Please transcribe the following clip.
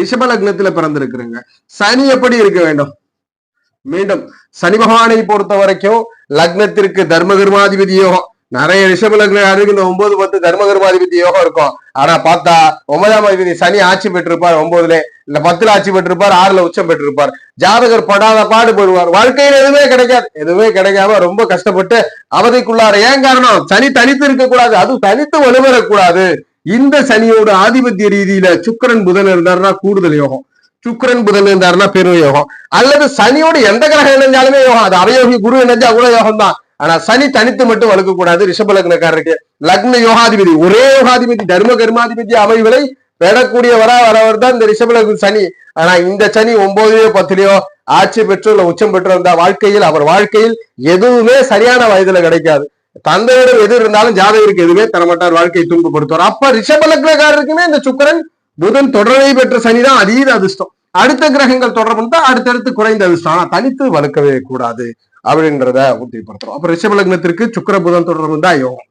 ரிஷப லக்னத்துல பிறந்திருக்கிறீங்க. சனி எப்படி இருக்க வேண்டும்? மீண்டும் சனி பகவானை பொறுத்த வரைக்கும் லக்னத்திற்கு தர்ம யோகம். நிறைய ரிஷப லக்னம் இந்த ஒன்பது பத்து தர்மகர்மாதிபதி யோகம் இருக்கும். ஆனா பார்த்தா ஒன்பதாம் அதிபதி சனி ஆட்சி பெற்றிருப்பார் ஒன்பதுல. இல்ல பத்துல ஆட்சி பெற்றிருப்பார் ஆறுல உச்சம் பெற்றிருப்பார். ஜாதகர் படாத பாடுபடுவார் வாழ்க்கையில எதுவுமே கிடைக்காது. எதுவுமே கிடைக்காம ரொம்ப கஷ்டப்பட்டு அவதிக்குள்ளார ஏன் காரணம்? சனி தனித்து இருக்கக்கூடாது. அதுவும் தனித்து வலுவரக்கூடாது இந்த சனியோட ஆதிபத்திய ரீதியில சுக்கரன் புதன் இருந்தாருன்னா கூடுதல் யோகம். சுக்கரன் புதன் இருந்தாருன்னா பெரும் யோகம். அல்லது சனியோட எந்த கிரகம் இணைஞ்சாலுமே யோகம். அது அவயோகி குரு இணைஞ்சா கூட யோகம் தான் ஆனா சனி தனித்து மட்டும் வலுக்க கூடாது ரிஷப லக்னக்காரருக்கு லக்ன யோகாதிபதி. ஒரே யோகாதிபதி தர்ம கர்மாதிபதி அமைவுகளை பெறக்கூடியவரா வரவர் தான் இந்த ரிஷப லக்ன சனி. ஆனா இந்த சனி ஒன்பதுலயோ பத்துலயோ ஆட்சி பெற்று இல்ல உச்சம் பெற்று வந்த வாழ்க்கையில் அவர் வாழ்க்கையில் எதுவுமே சரியான வயதுல கிடைக்காது. தந்தையிடம் எது இருந்தாலும் ஜாதகருக்கு எதுவுமே தரமாட்டார் வாழ்க்கையை துன்பப்படுத்துவார். அப்ப ரிஷப லக்னக்காரருக்குமே இந்த சுக்கிரன் புதன் தொடர்பை பெற்ற சனிதான் அதீத அதிர்ஷ்டம். அடுத்த கிரகங்கள் தொடர்பு தான் அடுத்தடுத்து குறைந்த அதிர்ஷ்டம். ஆனா தனித்து வலுக்கவே கூடாது அப்படின்றத உறுதிப்படுத்துறோம். அப்ப ரிஷப லக்னத்திற்கு சுக்கிர புதன் தொடர்பு தான் யோகம்.